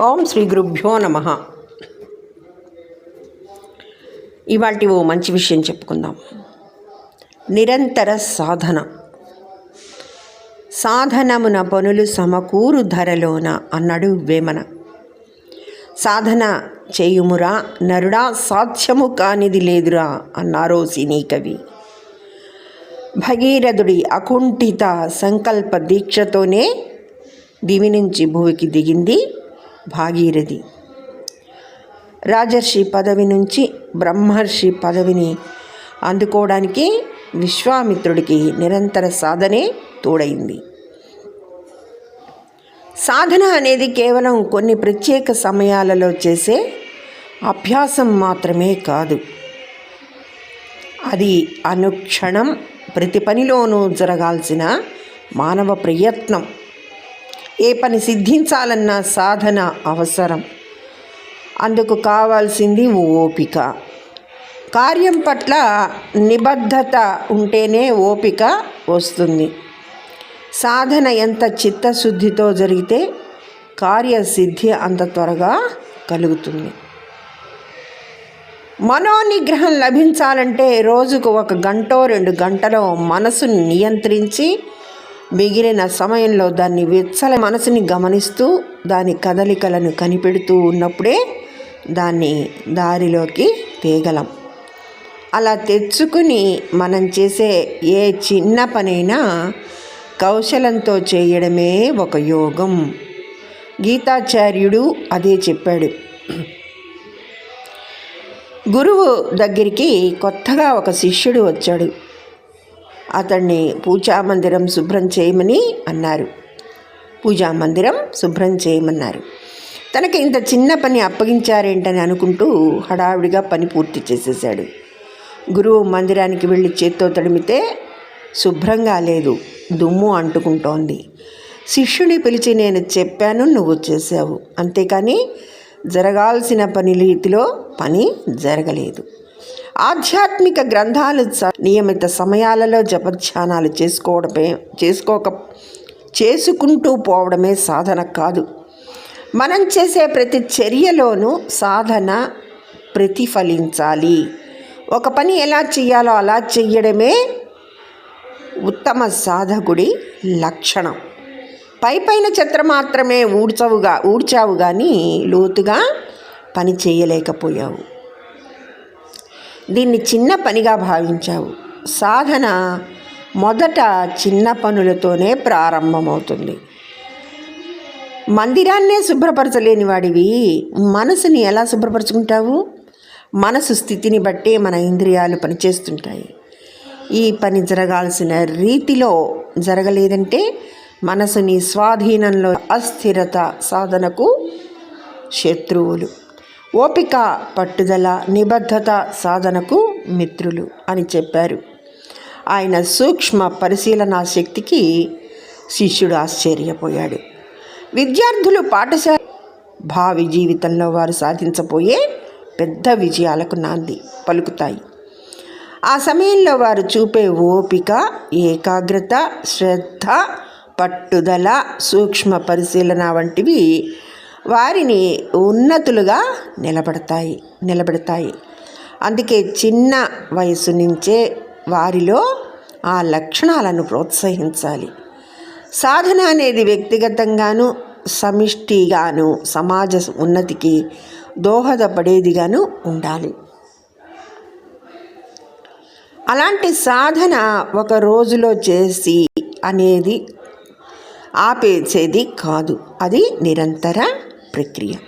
ఓం శ్రీ గురుభ్యో నమ. ఇవాటి ఓ మంచి విషయం చెప్పుకుందాం. నిరంతర సాధన. సాధనమున పనులు సమకూరు ధరలోన అన్నాడు వేమన. సాధన చేయుమురా నరుడా సాధ్యము కానిది లేదురా అన్నారో సినీ కవి. భగీరథుడి అకుంఠిత సంకల్ప దీక్షతోనే దివి నుంచి భూమికి దిగింది. భాగీరథి. రాజర్షి పదవి నుంచి బ్రహ్మర్షి పదవిని అందుకోవడానికి విశ్వామిత్రుడికి నిరంతర సాధనే తోడైంది. సాధన అనేది కేవలం కొన్ని ప్రత్యేక సమయాలలో చేసే అభ్యాసం మాత్రమే కాదు. అది అనుక్షణం ప్రతి పనిలోనూ జరగాల్సిన మానవ ప్రయత్నం. ఏ పని సిద్ధించాలన్న సాధన అవసరం. అందుకు కావాల్సింది ఓపిక. కార్యం పట్ల నిబద్ధత ఉంటేనే ఓపిక వస్తుంది. సాధన ఎంత చిత్తశుద్ధితో జరిగితే కార్యసిద్ధి అంత త్వరగా కలుగుతుంది. మనోనిగ్రహం లభించాలంటే రోజుకు ఒక గంటో రెండు గంటలో మనసును నియంత్రించి మిగిలిన సమయంలో దాన్ని వెచ్చల మనసుని గమనిస్తూ దాని కదలికలను కనిపెడుతూ ఉన్నప్పుడే దాన్ని దారిలోకి తేగలం. అలా తెచ్చుకుని మనం చేసే ఏ చిన్న పనైనా కౌశలంతో చేయడమే ఒక యోగం. గీతాచార్యుడు అదే చెప్పాడు. గురువు దగ్గరికి కొత్తగా ఒక శిష్యుడు వచ్చాడు. అతన్ని పూజా మందిరం శుభ్రం చేయమని అన్నారు. పూజా మందిరం శుభ్రం చేయమన్నారు. తనకి ఇంత చిన్న పని అప్పగించారేంటని అనుకుంటూ హడావిడిగా పని పూర్తి చేసేశాడు. గురువు మందిరానికి వెళ్ళి చేత్తో తడిమితే శుభ్రంగా లేదు దుమ్ము అంటుకుంటోంది. శిష్యుని పిలిచి నేను చెప్పాను నువ్వు చేసావు అంతేకాని జరగాల్సిన పని రీతిలో పని జరగలేదు. ఆధ్యాత్మిక గ్రంథాలు నియమిత సమయాలలో జపధ్యానాలు చేసుకోవడమే చేసుకోక చేసుకుంటూ పోవడమే సాధన కాదు. మనం చేసే ప్రతి చర్యలోనూ సాధన ప్రతిఫలించాలి. ఒక పని ఎలా చేయాలో అలా చెయ్యడమే ఉత్తమ సాధకుడి లక్షణం. పై పైన చిత్ర మాత్రమే ఊడ్చవుగా ఊడ్చావు కానీ లోతుగా పని చేయలేకపోయావు. దీన్ని చిన్న పనిగా భావించావు. సాధన మొదట చిన్న పనులతోనే ప్రారంభమవుతుంది. మందిరాన్నే శుభ్రపరచలేని వాడివి. మనసుని ఎలా శుభ్రపరచుకుంటావు? మనసు స్థితిని బట్టే మన ఇంద్రియాలు పనిచేస్తుంటాయి. ఈ పని జరగాల్సిన రీతిలో జరగలేదంటే మనసుని స్వాధీనంలో అస్థిరత సాధనకు శత్రువులు. ఓపిక పట్టుదల నిబద్ధత సాధనకు మిత్రులు అని చెప్పారు. ఆయన సూక్ష్మ పరిశీలనా శక్తికి శిష్యుడు ఆశ్చర్యపోయాడు. విద్యార్థులు పాఠశాల భావి జీవితంలో వారు సాధించబోయే పెద్ద విజయాలకు నాంది పలుకుతాయి. ఆ సమయంలో వారు చూపే ఓపిక ఏకాగ్రత శ్రద్ధ పట్టుదల సూక్ష్మ పరిశీలన వంటివి వారిని ఉన్నతులుగా నిలబడతాయి నిలబెడతాయి. అందుకే చిన్న వయసు నుంచే వారిలో ఆ లక్షణాలను ప్రోత్సహించాలి. సాధన అనేది వ్యక్తిగతంగాను సమిష్టిగాను సమాజ ఉన్నతికి దోహదపడేదిగాను ఉండాలి. అలాంటి సాధన ఒక రోజులో చేసి అనేది ఆపేసేది కాదు. అది నిరంతర प्रक्रिया।